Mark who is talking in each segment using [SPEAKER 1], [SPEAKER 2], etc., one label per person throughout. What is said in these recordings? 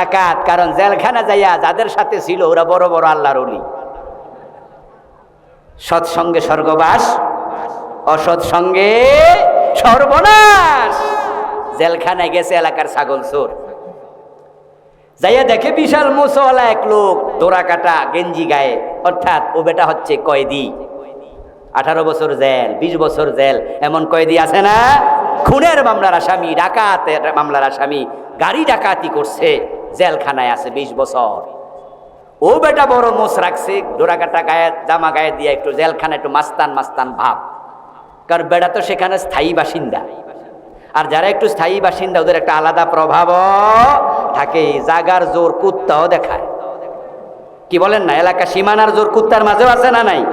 [SPEAKER 1] ডাকাত, কারণ জেলখানা যাইয়া যাদের সাথে ছিল ওরা বড় বড় আল্লাহর অলি সৎসঙ্গে স্বর্গবাস, অসৎ সঙ্গে সর্বনাশ। জেলখানায় গেছে এলাকার ছাগল চোর। যাইয়া দেখে বিশাল মোসওয়ালা এক লোক দোরা কাটা গেঞ্জি গায়ে। অর্থাৎ ও বেটা হচ্ছে কয়েদি। আঠারো বছর জেল, বিশ বছর জেল, এমন কয়েদি আছে না? খুনের মামলার আসামি, ডাকাতের মামলার আসামি। গাড়ি ডাকাতি করছে, জেলখানায় আছে বিশ বছর। ও বেটা বড় মোষ রাখছে ডোরাকাটা গায়ে, জামা গায়ে দিয়ে একটু জেলখানা একটু মাস্তান মাস্তান ভাব। কারণ বেটা তো সেখানে স্থায়ী বাসিন্দা। আর যারা একটু স্থায়ী বাসিন্দা, ওদের একটা আলাদা প্রভাব থাকে। জাগার জোর কুত্তাও দেখায়। কি বলেন না, এলাকা সীমানার জোর কুত্তার মাঝেও আছে না নাই?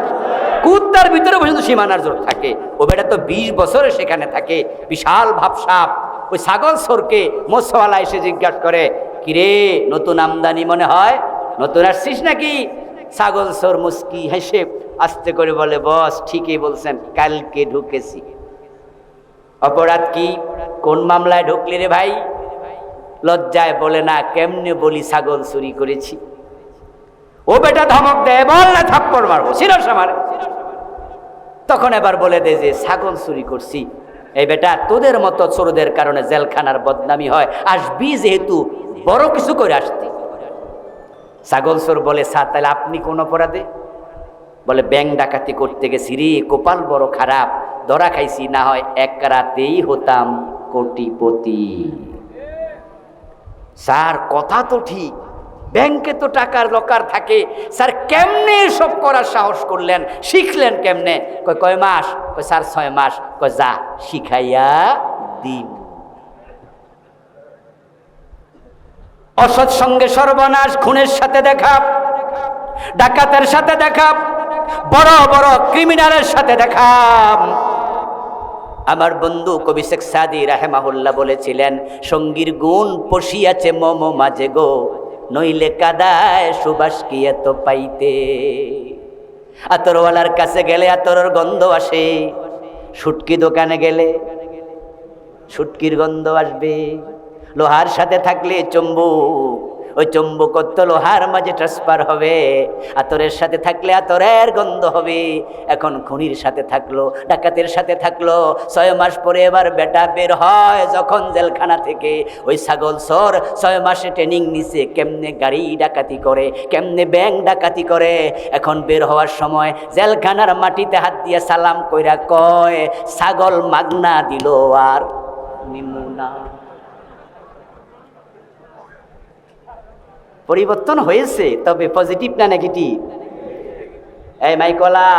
[SPEAKER 1] কুত্তার ভিতরে পর্যন্ত সীমানার জোর থাকে। ও বেটা তো বিশ বছরে সেখানে থাকে, বিশাল ভাবসাপ ওই ছাগল সরকে মোসওয়ালা এসে জিজ্ঞাসা করে, কিরে, নতুন আমদানি মনে হয়? নতুন আসছিস নাকি? ছাগল সর মুস্কি হেসে আস্তে করে বলে, বস, ঠিকই বলছেন, কালকে ঢুকেছি। অপরাধ কি? কোন মামলায় ঢুকলি রে ভাই? লজ্জায় বলে, না, কেমনে বলি ছাগল চুরি করেছি? ও বেটা, ধমক দেয় বল না, থাপ্পড় মারবো। সিরস আমার তখন এবার বলে দে যে, ছাগল চুরি করছি। এই বেটা, তোদের মতো চোরদের কারণে জেলখানার বদনামি হয়। আসবি যেহেতু, বড় কিছু করে আসতি। ছাগল চোর বলে স্যার তাহলে আপনি কোন অপরাধে? বলে, ব্যাং ডাকাতি করতে গেছি রে, কপাল বড় খারাপ, ধরা খাইছি, না হয় এক রাতেই হতাম কোটিপতি। স্যার, কথা তো ঠিক। ব্যাংকে তো টাকার লকার থাকে। স্যার, কেমনে সব করার সাহস করলেন? শিখলেন কেমনে? কয় কয় মাস? কয়, স্যার, ছয় মাস। কয়, যা, শিখাইয়া দিন। অসৎ সঙ্গে সর্বনাশ, খুনের সাথে দেখা। ডাকাতের সাথে দেখা। বড় বড় ক্রিমিনালের সাথে দেখা। আমার বন্ধু কবি শেখ সাদি রাহেমাহুল্লাহ বলেছিলেন, সঙ্গীর গুণ পশিয়াছে মম মাঝে গো। নইলে কাদায় সুবাস কি এত পাইতে? আতরওয়ালার কাছে গেলে আতরের গন্ধ আসে। সুটকি দোকানে গেলে সুটকির গন্ধ আসবে। লোহার সাথে থাকলে চম্বুক ওই চম্বুকত্ব লোহার মাঝে ট্রান্সফার হবে। আতরের সাথে থাকলে আতরের গন্ধ হবে। এখন খুনির সাথে থাকল, ডাকাতের সাথে থাকল, ছয় মাস পরে এবার বেটা বের হয় যখন জেলখানা থেকে। ওই ছাগল সর ছয় মাসে ট্রেনিং নিছে, কেমনে গাড়ি ডাকাতি করে, কেমনে ব্যাংক ডাকাতি করে। এখন বের হওয়ার সময় জেলখানার মাটিতে হাত দিয়ে সালাম কইরা কয়, ছাগল মাগনা দিল আর নিমুনা পরিবর্তন হয়েছে, তবে পজিটিভ না নেগেটিভ এই মাইকলা,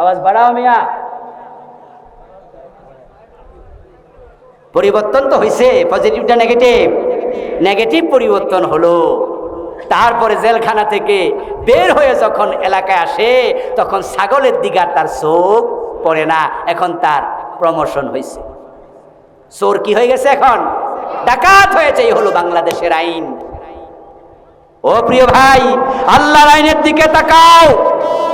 [SPEAKER 1] আওয়াজ বাড়াও মিয়া। পরিবর্তন তো হয়েছে পজিটিভ না নেগেটিভ নেগেটিভ পরিবর্তন হলো। তারপরে জেলখানা থেকে বের হয়ে যখন এলাকায় আসে, তখন ছাগলের দিকে তার চোখ পড়ে না, এখন তার প্রমোশন হয়েছে। চোর কি হয়ে গেছে এখন? ডাকাত হয়েছে, এই হলো বাংলাদেশের আইন। ও প্রিয় ভাই আল্লাহর আইনের দিকে তাকাও।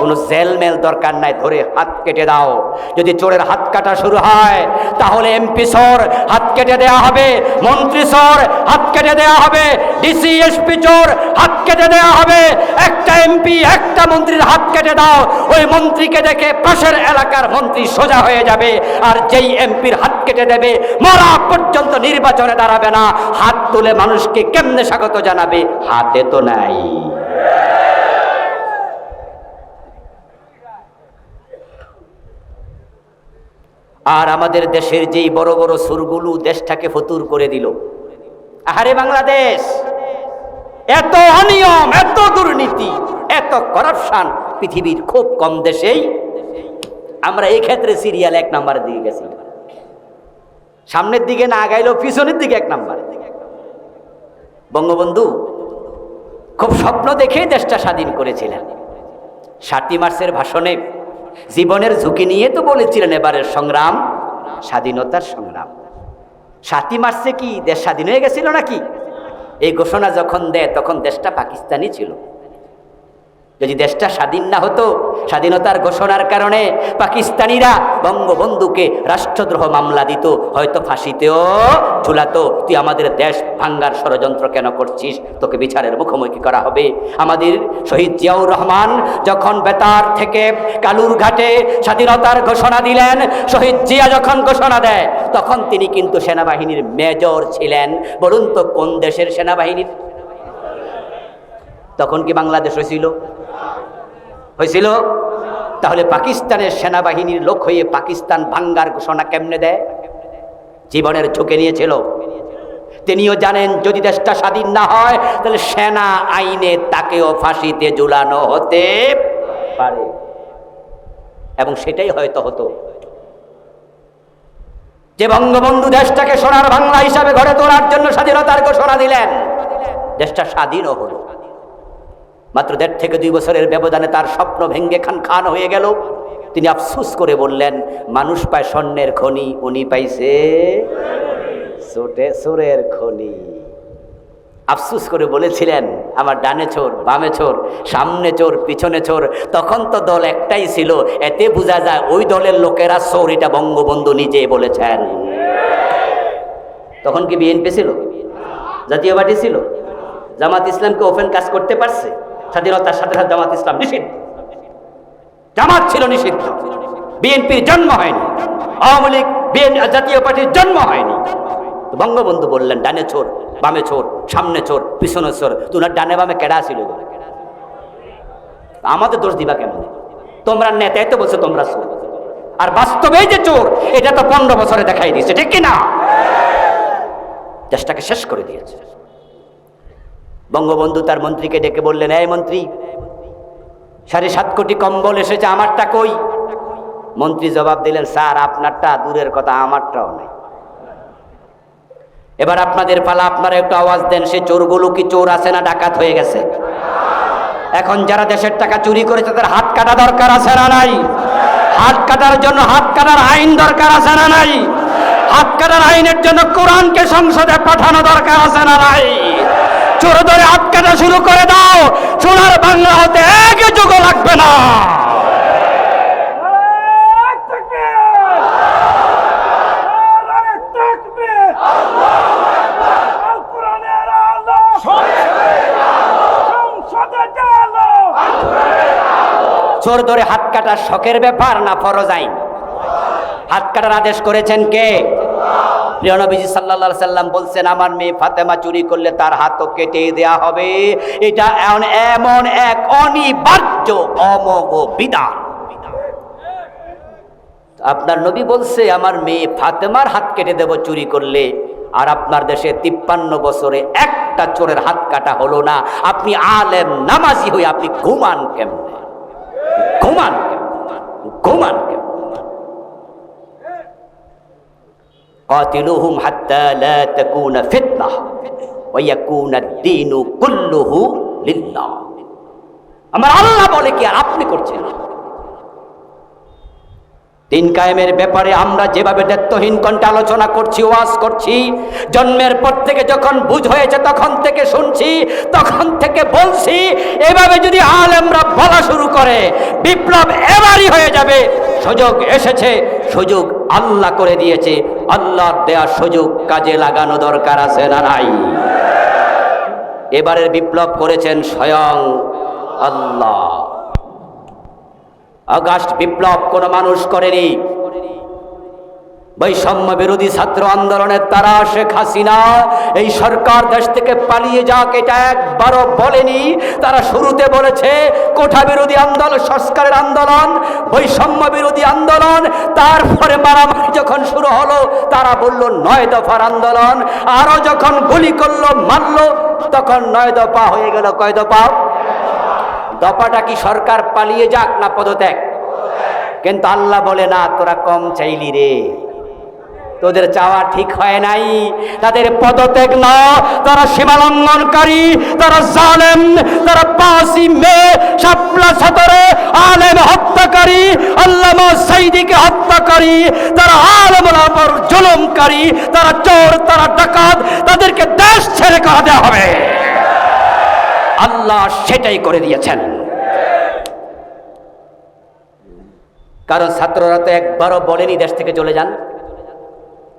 [SPEAKER 1] কোনো জেলমেল দরকার নাই, ধরে হাত কেটে দাও। যদি চোরের হাত কাটা শুরু হয়, তাহলে এমপি সর হাত কেটে দেয়া হবে। মন্ত্রী সর হাত কেটে দেয়া হবে। ডিসি এসপি চোর, হাত কেটে দেয়া হবে। একটা এমপি, একটা মন্ত্রীর হাত কেটে দাও। ওই মন্ত্রীকে দেখে পাশের এলাকার মন্ত্রী সোজা হয়ে যাবে। আর যেই এমপির হাত কেটে দেবে, মরা পর্যন্ত নির্বাচনে দাঁড়াবে না। হাত তুলে মানুষকে কেমনে স্বাগত জানাবে? হাতে তো নাই। আর আমাদের দেশের যেই বড় বড় সুরগুলো দেশটাকে ফতুর করে দিল। আহারে বাংলাদেশ! এত অনিয়ম, এত দুর্নীতি, এত করাপশন পৃথিবীর খুব কম দেশেই আমরা এই ক্ষেত্রে সিরিয়াল এক নাম্বার দিকে গেছি। সামনের দিকে না গাইলেও পিছনের দিকে এক নাম্বার। বঙ্গবন্ধু, খুব স্বপ্ন দেখে দেশটা স্বাধীন করেছিলেন। সাতই মার্চের ভাষণে জীবনের ঝুঁকি নিয়ে তো বলেছিলেন এবারের সংগ্রাম, স্বাধীনতার সংগ্রাম। সাতই মার্চে কি দেশ স্বাধীন হয়ে গেছিল নাকি? এই ঘোষণা যখন দেয়, তখন দেশটা পাকিস্তানি ছিল। যদি দেশটা স্বাধীন না হতো, স্বাধীনতার ঘোষণার কারণে পাকিস্তানিরা বঙ্গবন্ধুকে রাষ্ট্রদ্রোহ মামলা দিত, হয়তো ফাঁসিতেও ঝুলাতো। তুই আমাদের দেশ ভাঙ্গার ষড়যন্ত্র কেন করছিস? তোকে বিচারের মুখোমুখি করা হবে। আমাদের শহীদ জিয়াউর রহমান যখন বেতার থেকে কালুর ঘাটে স্বাধীনতার ঘোষণা দিলেন, শহীদ জিয়া যখন ঘোষণা দেয়, তখন তিনি কিন্তু সেনাবাহিনীর মেজর ছিলেন। বলুন তো কোন দেশের সেনাবাহিনীর? তখন কি বাংলাদেশ হয়েছিল? হয়েছিল? তাহলে পাকিস্তানের সেনাবাহিনীর লোক হয়ে পাকিস্তান ভাঙ্গার ঘোষণা কেমনে দেয়? জীবনের ঝুঁকে নিয়েছিল। তিনিও জানেন, যদি দেশটা স্বাধীন না হয়, তাহলে সেনা আইনে তাকেও ফাঁসিতে ঝুলানো হতে পারে। এবং সেটাই হয়তো হতো। যে বঙ্গবন্ধু দেশটাকে সোনার বাংলা হিসাবে ঘরে তোলার জন্য স্বাধীনতার ঘোষণা দিলেন, দেশটা স্বাধীনও হলো। মাত্র দেড় থেকে দুই বছরের ব্যবধানে তার স্বপ্ন ভেঙ্গে খান খান হয়ে গেল। তিনি আফসুস করে বললেন, মানুষ পায় স্বর্ণের খনি, উনি পাইছে সুরের খনি। আফসুস করে বলেছিলেন, আমার ডানে চোর, বামে চোর, সামনে চোর, পিছনে চোর, তখন তো দল একটাই ছিল। এতে বোঝা যায় ওই দলের লোকেরা চোর, এটা বঙ্গবন্ধু নিজে বলেছেন। তখন কি বিএনপি ছিল? জাতীয় পার্টি ছিল? জামাত ইসলামকে ওপেন কাজ করতে পারছে? স্বাধীনতার সাথে সাথে জামাত ইসলাম নিষিদ্ধ। জামাত ছিল নিষিদ্ধ। বিএনপির জন্ম হয়নি। আওয়ামী লীগ বিএন জাতীয় পার্টির জন্ম হয়নি। বঙ্গবন্ধু বললেন, ডানে চোর, বামে চোর, সামনে চোর, পিছনে চোর, তোমার ডানে বামে কেডা ছিল? আমাদের দোষ দিবা কেমন? তোমরা নেতাই তো বলছো তোমরা চোর। আর বাস্তবে যে চোর, এটা তো পনেরো বছরে দেখাই দিয়েছে, ঠিক কিনা? দেশটাকে শেষ করে দিয়েছে। বঙ্গবন্ধু তার মন্ত্রীকে ডেকে বললেন, এই মন্ত্রী, সাড়ে সাত কোটি কম্বল এসেছে, আমারটা কই? মন্ত্রী জবাব দিলেন, স্যার, আপনারটা দূরের কথা, আমারটাও নাই। এবার আপনাদের পালা, আপনারা একটু আওয়াজ দেন, সে চোরগুলো কি চোর আছে না ডাকাত হয়ে গেছে? এখন যারা দেশের টাকা চুরি করেছে, তাদের হাত কাটা দরকার আছে না নাই? হাত কাটার জন্য হাত কাটার আইন দরকার আছে না নাই? হাত কাটার আইনের জন্য কোরআনকে সংসদে পাঠানো দরকার আছে না নাই? চোর ধরে হাত কাটা শুরু করে দাও। সোনার বাংলা হতে এক যুগ লাগবে না! চোর ধরে হাত কাটার শখের ব্যাপার না ফরজ আইন। হাত কাটার আদেশ করেছেন কে? প্রিয় নবীজি সাল্লা সাল্লাম বলছেন, আমার মেয়ে ফাতেমা চুরি করলে তার হাতও কেটে দেয়া হবে। এটা এমন এক অনিবার্য অমোঘ বিধান আপনার নবী বলছে, আমার মেয়ে ফাতেমার হাত কেটে দেব চুরি করলে। আর আপনার দেশে তিপ্পান্ন বছরে একটা চোরের হাত কাটা হলো না। আপনি আলেম নামাজি হয়ে আপনি ঘুমান কেমনে? ঘুমান? ঘুমান কেমনে? قاتلوهم حتى لا تكون فتنة ويكون الدين كله لله আমার আল্লাহ বলে কি আর আপনি করছেন দিন কায়েমের ব্যাপারে আমরা যেভাবে দায়িত্বহীন কণ্ঠে আলোচনা করছি ওয়াজ করছি জন্মের পর থেকে যখন বুঝ হয়েছে তখন থেকে শুনছি তখন থেকে বলছি এভাবে যদি আলেমরা বলা শুরু করে বিপ্লব এবারই হয়ে যাবে সুযোগ এসেছে সুযোগ আল্লাহ করে দিয়েছে আল্লাহর দেয়া সুযোগ কাজে লাগানো দরকার আছে না নাই? এবারের বিপ্লব করেছেন স্বয়ং আল্লাহ। আগস্ট বিপ্লব কোনো মানুষ করেনি। বৈষম্য বিরোধী ছাত্র আন্দোলনের তারা শেখ হাসিনা। এই সরকার দেশ থেকে পালিয়ে যাক, এটা একবারও বলেনি। তারা শুরুতে বলেছে, কোঠা বিরোধী আন্দোলন, সংস্কারের আন্দোলন, বৈষম্য বিরোধী আন্দোলন। তারপরে মারামারি যখন শুরু হলো, তারা বলল, নয় দফার আন্দোলন। আরও যখন গুলি করল, মারলো, তখন নয় দফা হয়ে গেল। কয় দফা? দফাটা কি সরকার পালিয়ে যাক না পদত্যাগ? কিন্তু আল্লাহ বলে, না, তোরা কম চাইলি রে। তোদের চাওয়া ঠিক হয় নাই। তাদের পদত্যাগ না তারা সীমালঙ্ঘনকারী তারা জালেম, তারা পাঁচই মে শাপলা সতরে আলেম হত্যাকারী, আল্লামা সাইদিকে হত্যাকারী, তারা আলেম পর জুলুমকারী, তারা চোর, তারা ডাকাত, তাদেরকে দেশ ছেড়ে করা দেওয়া হবে। আল্লাহ সেটাই করে দিয়েছেন। কারণ ছাত্ররা তো একবারও বলেনি দেশ থেকে চলে যান।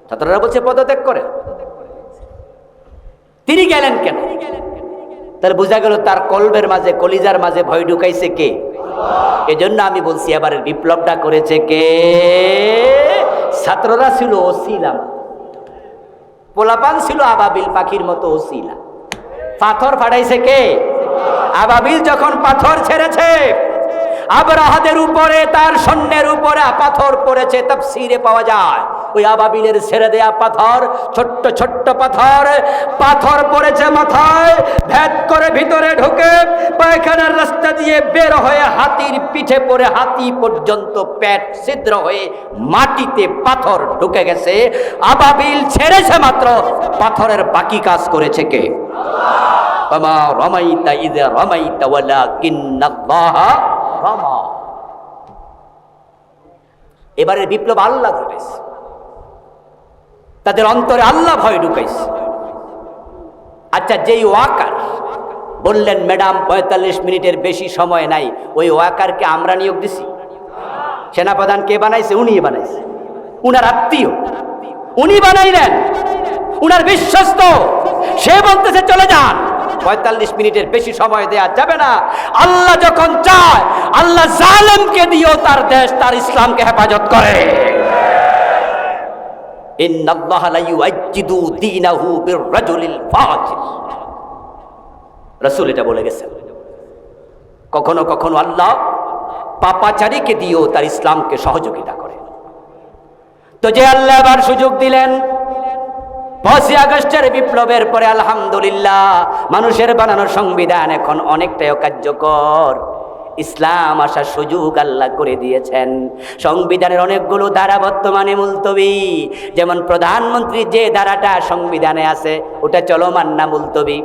[SPEAKER 1] ছাত্ররা বলছে, পদত্যাগ করে। তিনি গেলেন কেন? তাহলে বোঝা গেল, তার কলবের মাঝে, কলিজার মাঝে ভয় ঢুকাইছে কে? এজন্য আমি বলছি, এবারের বিপ্লবটা করেছে কে? ছাত্ররা ছিল ওসিলা। পোলাপান ছিল আবাবিল পাখির মতো ওসিলা। পাথর ফাটাইছে কে? আবাবিল যখন পাথর ছেড়েছে, আবরাহাদের উপরে, তার সৈন্যের উপরে পাথর পড়েছে, তাফসীরে পাওয়া যায়। ওই আবাবিলের ছেড়ে দেয়া পাথর, ছোট্ট ছোট্ট পাথর। পাথর পড়েছে মাথায়, ভেদ করে ভিতরে ঢুকে পায়খানার রাস্তা দিয়ে বের হয়ে হাতির পিঠে পড়ে হাতি পর্যন্ত পেট ছিদ্র হয়ে মাটিতে পাথর ঢুকে গেছে। আবাবিল ছেড়েছে মাত্র, পাথরের বাকি কাজ করেছে কে? রমা। এবারে বিপ্লব আল্লাহ ঘটেছে। তাদের অন্তরে আল্লাহ ভয় ঢুকাইছে। আচ্ছা যেই ওয়াকার, বললেন, ম্যাডাম, পঁয়তাল্লিশ মিনিটের বেশি সময় নাই, ওই ওয়াকারকে আমরা নিয়োগ দিছি। সেনাপ্রধান কে বানাইছে? উনি বানাইছে। উনার আত্মীয়। উনি বানাইলেন। উনার বিশ্বস্ত। সে বলতেছে, চলে যান। পঁয়তাল্লিশ মিনিটের বেশি সময় দেয়া যাবে না। আল্লাহ যখন চায়, আল্লাহ জালেমকে দিয়েও তার দেশ, তার ইসলামকে হেফাজত করে। রাসূল এটা বলে কখনো কখনো আল্লাহ পাপাচারীকে দিয়েও তার ইসলামকে সহযোগিতা করে। তো যে আল্লাহ আবার সুযোগ দিলেন, পাঁচই আগস্টের বিপ্লবের পরে আলহামদুলিল্লাহ, মানুষের বানানো সংবিধান এখন অনেকটাই কার্যকর ইসলাম আসার সুযোগ আল্লাহ করে দিয়েছেন। সংবিধানের অনেকগুলো ধারা বর্তমানে মুলতবি। যেমন প্রধানমন্ত্রীর যে ধারাটা সংবিধানে আছে, ওটা চলমান না মুলতবি?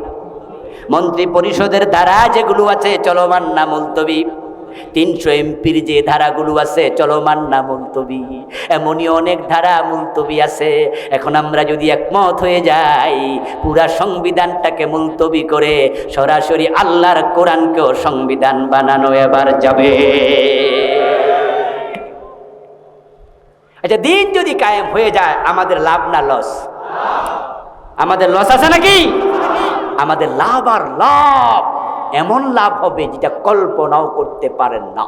[SPEAKER 1] মন্ত্রী পরিষদের ধারা যেগুলো আছে, চলমান না মুলতবি? তিনশো এমপির যে ধারাগুলো আছে চলমান না মুলতবি। এমনই অনেক ধারা মুলতবি আছে। এখন আমরা যদি একমত হয়ে যাই, পুরা সংবিধানটাকে মুলতবি করে সরাসরি আল্লাহর কোরআনকেও সংবিধান বানানো এবার যাবে। আচ্ছা দিন যদি কায়েম হয়ে যায়, আমাদের লাভ না লস? আমাদের লস আছে নাকি? আমাদের লাভ আর লাভ এমন লাভ হবে যেটা কল্পনাও করতে পারেন না।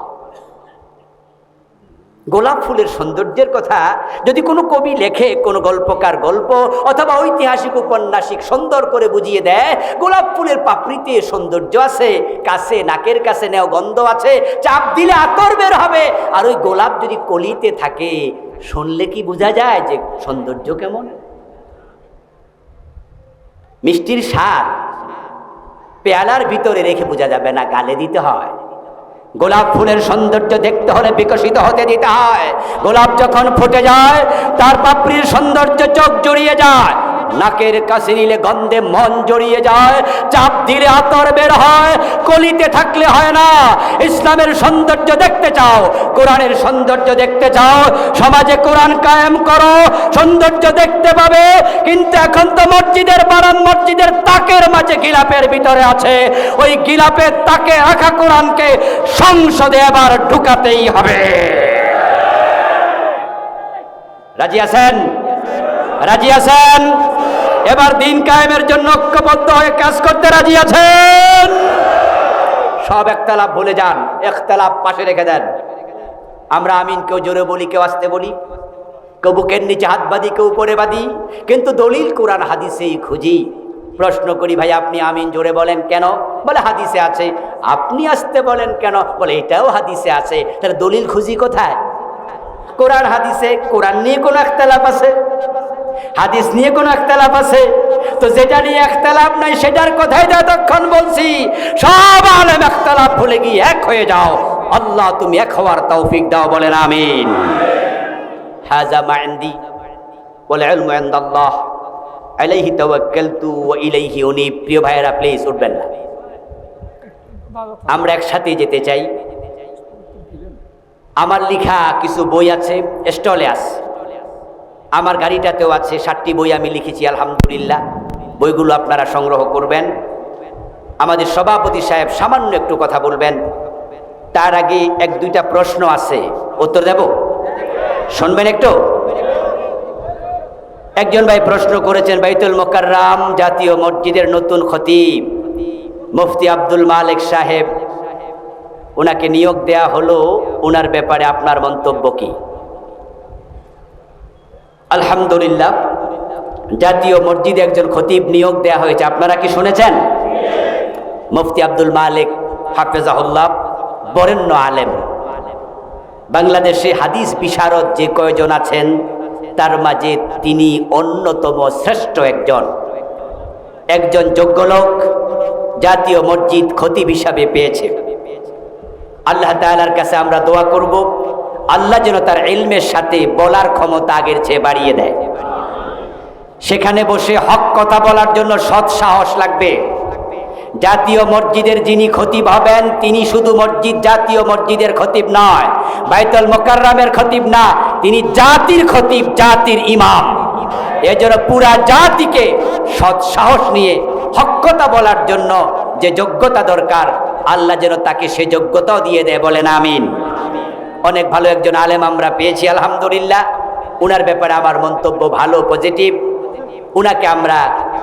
[SPEAKER 1] গোলাপ ফুলের সৌন্দর্যের কথা যদি কোনো কবি লেখে, কোনো গল্পকার গল্প অথবা ঐতিহাসিক উপন্যাসিক সুন্দর করে বুঝিয়ে দেয়, গোলাপ ফুলের পাপড়িতে সৌন্দর্য আছে, কাছে নাকের কাছে নেও গন্ধ আছে, চাপ দিলে আতর বের হবে। আর ওই গোলাপ যদি কলিতে থাকে, শুনলে কি বোঝা যায় যে সৌন্দর্য কেমন? মিষ্টির স্বাদ পেয়ালার ভিতরে রেখে বোঝা যাবে না, গালে দিতে হয়। গোলাপ ফুলের সৌন্দর্য দেখতে হলে বিকশিত হতে দিতে হয়। গোলাপ যখন ফুটে যায়, তার পাপড়ির সৌন্দর্য চোখ জড়িয়ে যায়। নাকের কাছে নিলে গন্ধে মন জড়িয়ে যায়, চাপ দিলে আতর বের হয়, কলিতে থাকলে হয় না। ইসলামের সৌন্দর্য দেখতে চাও, কোরআনের সৌন্দর্য দেখতে চাও, সমাজে কোরআন কায়েম করো, সৌন্দর্য দেখতে পাবে, কিন্তু এখন তো মসজিদের বারান, মসজিদের তাকের মাঝে গিলাপের ভিতরে আছে। ওই গিলাপের তাকে রাখা কোরআনকে সংসদে আবার ঢুকাতেই হবে। রাজি আছেন? রাজি আছেন? এবার দিন কায়েমের জন্য ঐক্যবদ্ধ হয়ে কাজ করতে রাজি আছেন? সব একতলাপ ভুলে যান একতলাপ পাশে রেখে দেন। আমরা আমিন, কেউ জোরে বলি, কেউ আসতে বলি। কেউ বুকের নিচে হাত বাঁধি, কেউ উপরে বাঁধি। কিন্তু দলিল কোরআন হাদিসেই খুঁজি। প্রশ্ন করি, ভাই, আপনি আমিন জোরে বলেন কেন? বলে, হাদিসে আছে, আপনি আসতে বলেন কেন? বলে, এটাও হাদিসে আছে। তাহলে দলিল খুঁজি কোথায়? কোরআন হাদিসে, কোরআন নিয়ে কোনো একতলাপ আছে? হাদিস নিয়ে কোনো একতলাপ আছে? তো যেটা নিয়ে একতলাপ নাই, সেটার কথাই তো এতক্ষণ বলছি। সব আলেম একতলাপ ভুলে গিয়ে এক হয়ে যাও। আল্লাহ তুমি এক হওয়ার তৌফিক দাও, বলেন আমিন। হাজা মাইন্দি বলে ইনদাল্লাহ। আলাইহি তাওয়াক্কালতু ওয়া ইলাইহি উনীব প্রিয় ভাইয়েরা প্লিজ উঠবেন না। আমরা একসাথে যেতে চাই। আমার লেখা কিছু বই আছে, স্টলে আছে। আমার গাড়িটাতেও আছে ষাটটি বই আমি লিখেছি, আলহামদুলিল্লাহ। বইগুলো আপনারা সংগ্রহ করবেন। আমাদের সভাপতি সাহেব সামান্য একটু কথা বলবেন। তার আগে এক দুইটা প্রশ্ন আছে। উত্তর দেব? শুনবেন একটু? একজন ভাই প্রশ্ন করেছেন, বাইতুল মোকাররাম জাতীয় মসজিদের নতুন খতিব, মুফতি আব্দুল মালিক সাহেব। ওনাকে নিয়োগ দেয়া হলো। ওনার ব্যাপারে আপনার মন্তব্য কি? আলহামদুলিল্লাহ, জাতীয় মসজিদে একজন খতিব নিয়োগ দেয়া হয়েছে। আপনারা কি শুনেছেন? মুফতি আব্দুল মালিক, হাফেজাহুল্লাহ, বরেণ্য আলেম। বাংলাদেশে হাদিস বিশারদ যে কয়জন আছেন, তার মাঝে তিনি অন্যতম শ্রেষ্ঠ একজন। একজন যোগ্য লোক, জাতীয় মসজিদ খতিব হিসাবে পেয়েছে। আল্লাহ তাআলার কাছে আমরা দোয়া করব। আল্লাহ যেন তার ইলমের সাথে বলার ক্ষমতা আগের চেয়ে বাড়িয়ে দেয়। সেখানে বসে হক কথা বলার জন্য সৎ সাহস লাগবে। জাতীয় মসজিদের যিনি খতিব হবেন, তিনি শুধু মসজিদ, জাতীয় মসজিদের খতিব নয়, বাইতুল মোকাররামের খতিব না, তিনি জাতির খতিব, জাতির ইমাম। এজন্য পুরা জাতিকে সৎ সাহস নিয়ে হক কথা বলার জন্য যে যোগ্যতা দরকার, আল্লাহ যেন তাকে সে যোগ্যতাও দিয়ে দেয় বলেন আমিন। অনেক ভালো একজন আলেম আমরা পেয়েছি, আলহামদুলিল্লাহ। উনার ব্যাপারে আমার মন্তব্য ভালো পজিটিভ উনাকে আমরা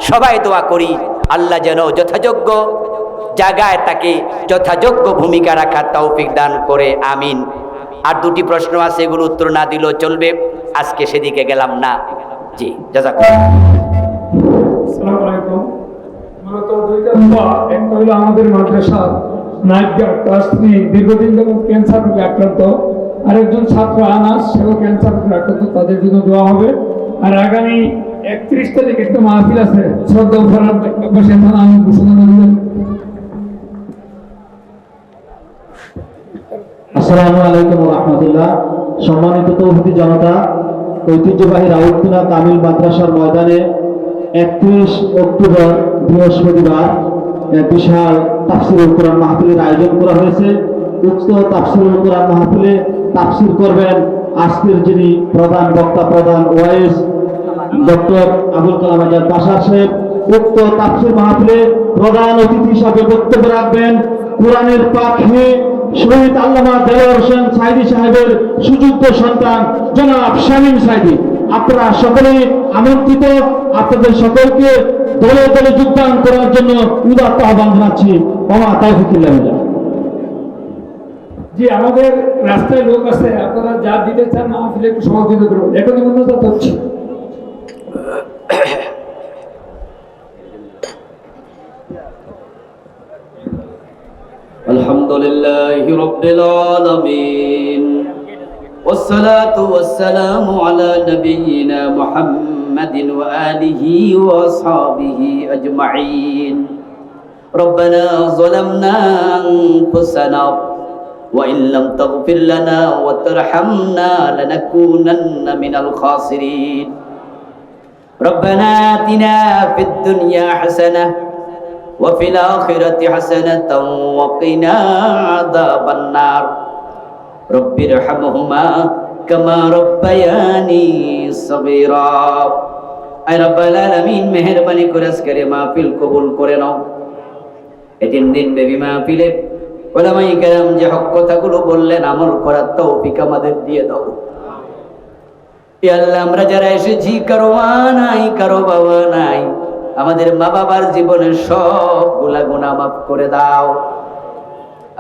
[SPEAKER 1] সবাই দোয়া করি, আল্লাহ যেন যথাযোগ্য জায়গায় তাকে যথাযোগ্য ভূমিকা রাখার তৌফিক দান করে, আমিন। আর দুটি প্রশ্ন আছে, এগুলো উত্তর না দিলেও চলবে। আজকে সেদিকে গেলাম না। জি জাজাক
[SPEAKER 2] মূলত দুইটা একটা হলো আমাদের মাদ্রাসার দীর্ঘদিন ক্যান্সার রোগে আক্রান্ত। আরেকজন ছাত্র, আনাস, সেও ক্যান্সার রোগে আক্রান্ত, তাদের জন্য দোয়া হবে। আর আগামী একত্রিশ তারিখ একটা মাহফিল আছে, শ্রদ্ধা
[SPEAKER 3] আসসালামু আলাইকুম রহমতুল্লাহ। সম্মানিত তৌহিদি জনতা, ঐতিহ্যবাহী রাউতপুরা তামিল মাদ্রাসার ময়দানে একত্রিশ অক্টোবর বৃহস্পতিবার বিশাল তাফসিরুল কোরআন মাহফিলের আয়োজন করা হয়েছে। উক্ত তাফসিরুল কোরআন মাহফিলে তাফসির করবেন আজকের যিনি প্রধান বক্তা, প্রধান ওয়াইস, ডক্টর আবুল কালাম আজাদ বাসার সাহেব। উক্ত তাফসির মাহফিলে প্রধান অতিথি হিসাবে বক্তব্য রাখবেন। কোরআনের পাখি শহীদ আল্লামা দেলোয়ার হোসেন সাইদি সাহেবের সুযুক্ত সন্তান জনাব শামীম সাইদি। আপনারা সকলে আমন্ত্রিত। আপনাদের সকলকে দলে দলে যোগদান করার জন্য উদাত্ত আহ্বান জানাচ্ছি মামা তাইফুকুল্লাহ
[SPEAKER 2] জি আমাদের রাস্তায় লোক আছে আপনারা যা দিতে চান মাহফিলে একটু সহযোগিতা করুন এখনই উন্নত হচ্ছে
[SPEAKER 1] الحمد لله رب العالمين والصلاة والسلام على نبينا محمد وآله وأصحابه أجمعين. ربنا ظلمنا أنفسنا وإن لم تغفر لنا وترحمنا لنكونن من الخاسرين. ربنا آتنا في الدنيا حسنة وفي الآخرة حسنة وقنا عذاب النار. রব্বির হামহুমা কামা রব্বায়ানি সগীরা। আয় রব্বাল আলামিন, মেহেরবানি করে আজকের মাহফিল কবুল করে নাও। এদিন দিন বেবি মাহফিলে ওলামাই কেরাম যে হক কথাগুলো বললেন, আমল করার তৌফিক আমাদের দিয়ে দাও। আল্লাহ, আমরা যারা এসেছি, কারও নাই, কারও বাবা নাই, আমাদের মা বাবার জীবনের সবগুলা গুণা মাফ করে দাও।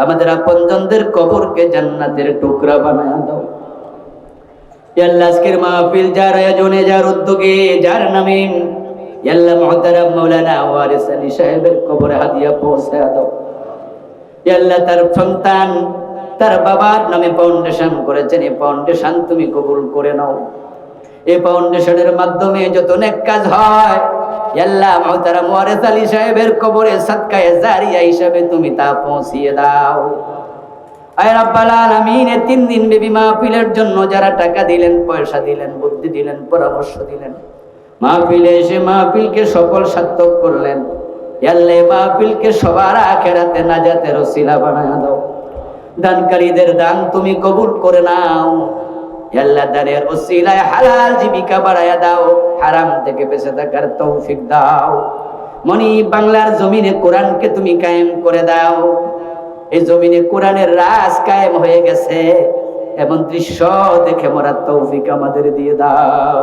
[SPEAKER 1] আমাদের আপনজনদের কবরকে জান্নাতের টুকরা বানায় দাও। আল্লাহ আজকের মাহফিল যার আয়োজনে, যার উদ্যোগে, যার নামে আল্লাহ মহতারাম মৌলানা ওয়ারিস আলী সাহেবের কবরে হাদিয়া পৌঁছায় দাও। আল্লাহ তার সন্তান, তার বাবার নামে ফাউন্ডেশন করেছেন। এই ফাউন্ডেশন তুমি কবুল করে নাও। এই ফাউন্ডেশনের মাধ্যমে যত নেক কাজ হয় আল্লাহ মহতারা মোয়ারেস আলী সাহেবের কবরে সৎকায়ে জারিয়া হিসাবে তুমি তা পৌঁছিয়ে দাও। আয় রাব্বাল আলামিন তিন দিন বেবি মাহফিলের জন্য যারা টাকা দিলেন, পয়সা দিলেন, বুদ্ধি দিলেন, পরামর্শ দিলেন, মাহফিলে এসে মাহফিলকে সফল সার্থক করলেন। এই মাহফিলকে সবার আখেরাতে নাজাতের ওসিলা বানায় দাও। দানকারীদের দান তুমি কবুল করে নাও। আল্লাহ ওসিলায় হালাল জীবিকা বাড়ায়া দাও, হারাম থেকে বেঁচে থাকার তৌফিক দাও। মনি বাংলার জমিনে কোরআনকে তুমি কায়েম করে দাও। এই জমিনে কোরআনের রাজ কায়েম হয়ে গেছে, এমন দৃশ্য দেখে মরার তৌফিক আমাদের দিয়ে দাও।